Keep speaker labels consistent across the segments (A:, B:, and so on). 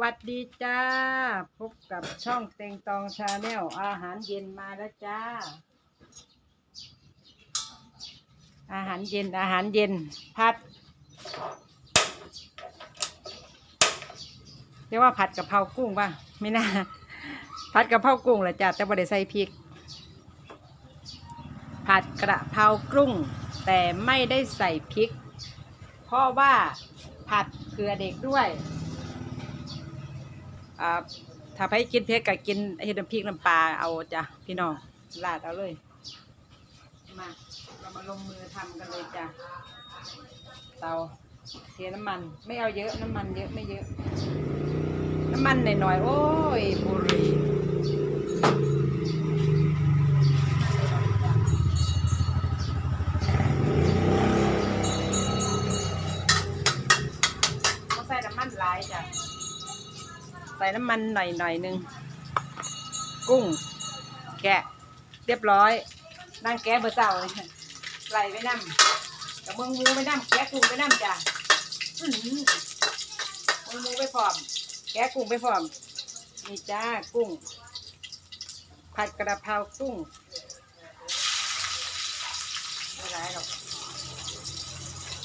A: วัสดีจ้า พบกับช่องเต็งตองชาแนลอาหารเย็นมาแล้วจ้า อาหารเย็นอาหารเย็นผัดเรียกว่าผัดกะเพรากุ้งป่ะไม่น่าผัดกะเพรากุ้งแหละจ้าแต่ไม่ได้ใส่พริก ผัดกระเพรากุ้ง แต่ไม่ได้ใส่พริก เพราะว่าผัดเผื่อเด็กด้วย อ่าถ้าไปกินเผ็ดก็กินเห็ดน้ำพริกน้ำปลาเอาจ้ะพี่น้องลาดเอาเลย มาเรามาลงมือทำกันเลยจ้ะเตาเทน้ำมันไม่เอาเยอะน้ำมันเยอะไม่เยอะ น้ำมันหน่อยๆโอ้ยบุหรีต้องใส่น้ำมันหลายจ้ะ ใส่น้ำมันหน่อยหน่อยหนึง กุ้ง แกะ เรียบร้อย นั่งแกะเบอร์เจ้าเลยไหลไปน้ำกับเมืองมูไปน้ำแกะกุ้งไปน้ำจ้ะอื้อหือเมืองมูไปพร้อม แกะกุ้งไปพร้อม นี่จ้ากุ้ง ผัดกระเพรากุ้งไม่ร้ายหรอก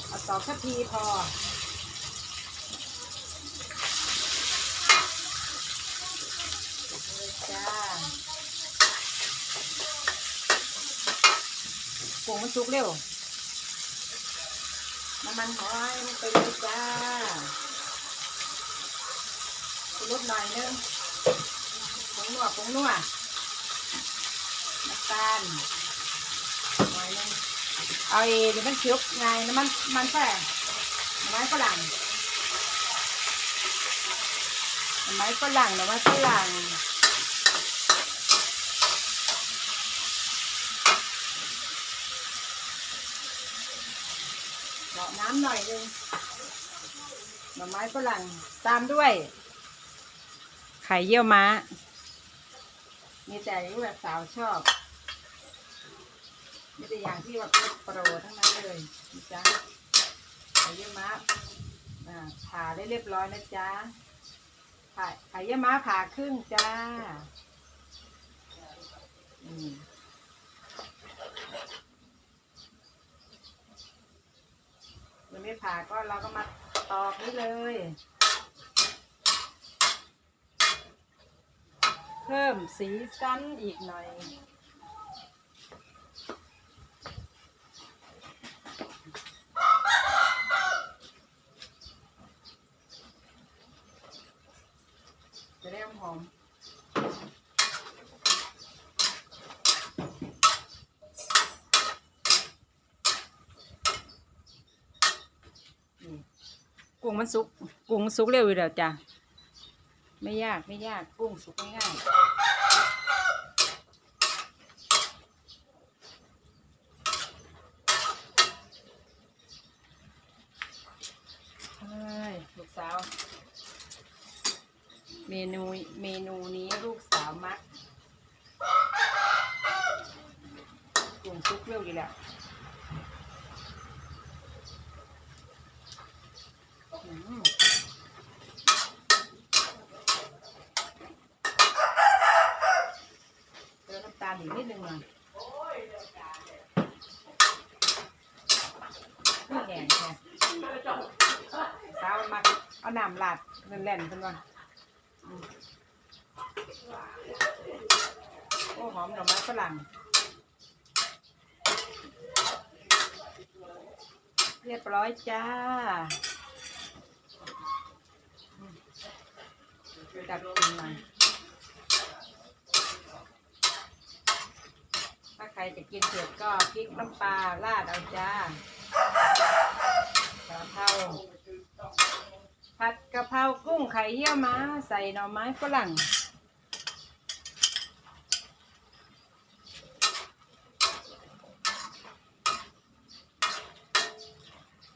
A: เอาสองทัพพีพอ จ้า ผงมันสุกเร็ว น้ำมันหอยลงไปเลยจ้าลดหน่อยนึงผงนัวผงนัวน้ำตาลหน่อยนึงเอาเองเดี๋ยวมันเคี้ยวไงน้ำมันมันแฝงน้ำมันฝรั่งน้ำมันฝรั่งน้ำมันฝรั่ง เดาะน้ำหน่อยนึงหน่อไม้ฝรั่งตามด้วย ไข่เยี่ยวม้า มีแต่ที่แบบสาวชอบ มีแต่อย่างที่แบบโปรทั้งนั้นเลยนะจ๊ะไข่เยี่ยวม้าอ่าผ่าได้เรียบร้อยนะจ๊ะผ่าไข่เยี่ยวม้าผ่าครึ่งจ้า อืม มัน ไม่ผ่าก็เราก็มาตอกนี่เลย เพิ่มสีสันอีกหน่อยจะได้หอม กุ้งมันสุก กุ้งมันสุกเร็วอยู่แล้วจ้ะ ไม่ยากไม่ยากกุ้งสุกง่ายลูกสาว เมนูเมนูนี้ลูกสาวมักกุ้งสุกเร็วอยู่แล้ว อืมเติมน้ำตาล อีกนิดนึงหน่อยนี่แห้งแค่สาวมาเอาน้ำลาดเล่นๆเป็นวันโอ้หอมดอกไม้ฝรั่งเรียบร้อยจ้าดับกินหน่อยถ้าใค รจะกินเผ็ดก็พริกน้ำปลาราดเอาจ้ากระเพราผัดกะเพรากุ้งไข่เยี่ยวม้าใส่หน่อไม้ฝรั่ง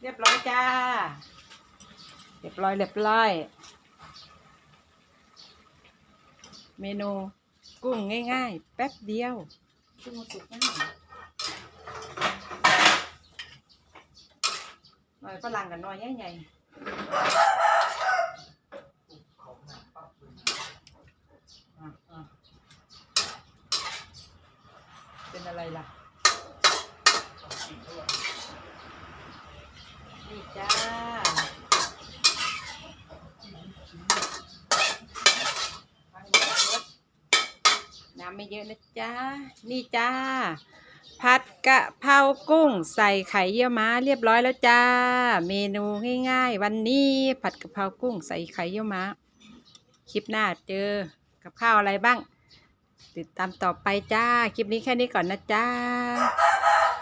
A: เรียบร้อยจ้า เรียบร้อยเรียบร้อย เมนูกุ้งง่ายๆ แป๊บเดียว chứ một chục cái này rồi có làng cả nói nhé nhầy. À, à. เป็นอะไรล่ะ นี่จ้า น้ำไม่เยอะนะจ๊ะ นี่จ้า ผัดกะเพรากุ้งใส่ไข่เยี่ยวม้าเรียบร้อยแล้วจ้า เมนูง่ายๆ วันนี้ผัดกะเพรากุ้งใส่ไข่เยี่ยวม้า คลิปหน้าเจอกับข้าวอะไรบ้าง ติดตามต่อไปจ้า คลิปนี้แค่นี้ก่อนนะจ้า